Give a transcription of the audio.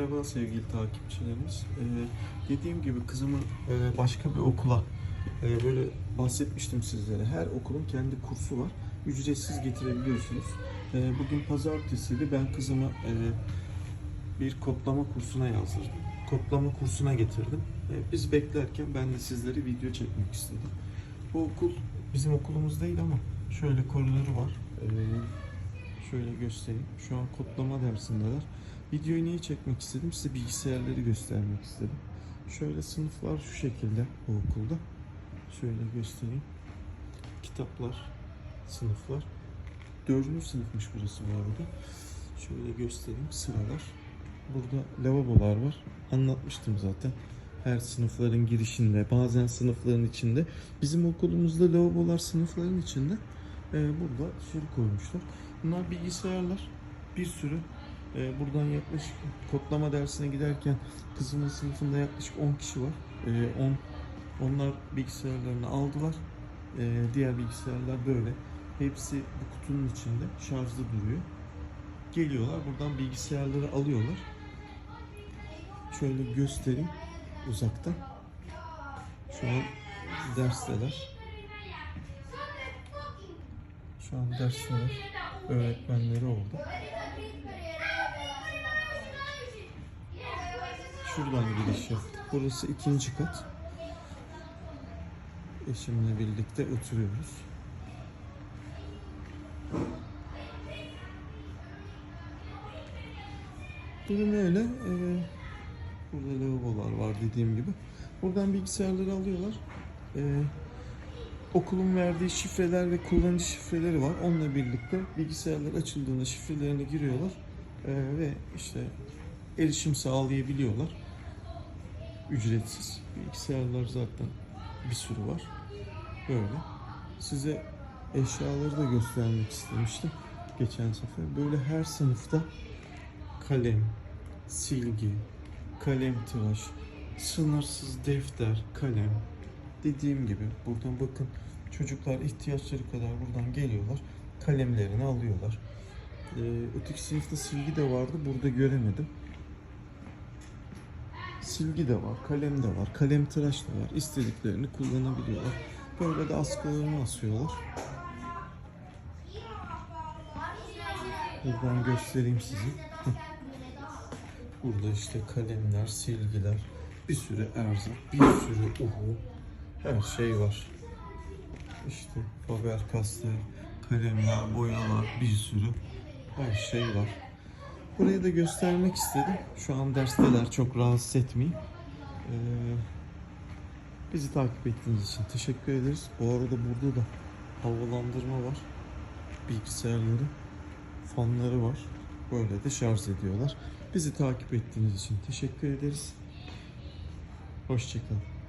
Merhaba sevgili takipçilerimiz. Ee, dediğim gibi kızımı e, başka bir okula e, böyle bahsetmiştim sizlere. Her okulun kendi kursu var. Ücretsiz getirebiliyorsunuz. E, bugün pazartesiydi. Ben kızımı e, bir kodlama kursuna yazdırdım. Kodlama kursuna getirdim. E, biz beklerken ben de sizlere video çekmek istedim. Bu okul bizim okulumuz değil ama şöyle koridoru var. E, şöyle göstereyim. Şu an kodlama dersindeler. Videoyu niye çekmek istedim? Size bilgisayarları göstermek istedim. Şöyle sınıflar şu şekilde bu okulda. Şöyle göstereyim. Kitaplar, sınıflar. Dördüncü sınıfmış burası bu arada. Şöyle göstereyim sıralar. Burada lavabolar var. Anlatmıştım zaten. Her sınıfların girişinde, bazen sınıfların içinde. Bizim okulumuzda lavabolar sınıfların içinde. Ee, burada dışarı koymuşlar. Bunlar bilgisayarlar. Bir sürü ee, buradan yaklaşık kodlama dersine giderken kızımın sınıfında yaklaşık 10 kişi var. Ee, 10 onlar bilgisayarlarını aldılar. Ee, diğer bilgisayarlar böyle. Hepsi bu kutunun içinde şarjlı duruyor. Geliyorlar buradan bilgisayarları alıyorlar. Şöyle göstereyim uzaktan. Şu an dersteler. Şu an dersteler. Öğretmenleri oldu. Şuradan giriş yaptık. Burası ikinci kat. Eşimle birlikte oturuyoruz. Durum öyle. Ee, burada lavabolar var dediğim gibi. Buradan bilgisayarları alıyorlar. Ee, okulun verdiği şifreler ve kullanıcı şifreleri var. Onunla birlikte bilgisayarlar açıldığında şifrelerini giriyorlar. Ee, ve işte erişim sağlayabiliyorlar. Ücretsiz. Bilgisayarlar zaten bir sürü var. Böyle. Size eşyaları da göstermek istemiştim geçen sefer. Böyle her sınıfta kalem, silgi, kalem tıraş, sınırsız defter, kalem. Dediğim gibi buradan bakın çocuklar ihtiyaçları kadar buradan geliyorlar. Kalemlerini alıyorlar. Ee, öteki sınıfta silgi de vardı. Burada göremedim. Silgi de var, kalem de var, kalem tıraş da var. İstediklerini kullanabiliyorlar. Böyle de askılarını asıyorlar. Buradan göstereyim size. Burada işte kalemler, silgiler, bir sürü erzak, bir sürü uhu, her şey var. İşte Faber Castell, kalemler, boyalar, bir sürü her şey var. Burayı da göstermek istedim. Şu an dersteler çok rahatsız etmeyeyim. Ee, bizi takip ettiğiniz için teşekkür ederiz. Bu arada burada da havalandırma var. Bilgisayarları, fanları var. Böyle de şarj ediyorlar. Bizi takip ettiğiniz için teşekkür ederiz. Hoşçakalın.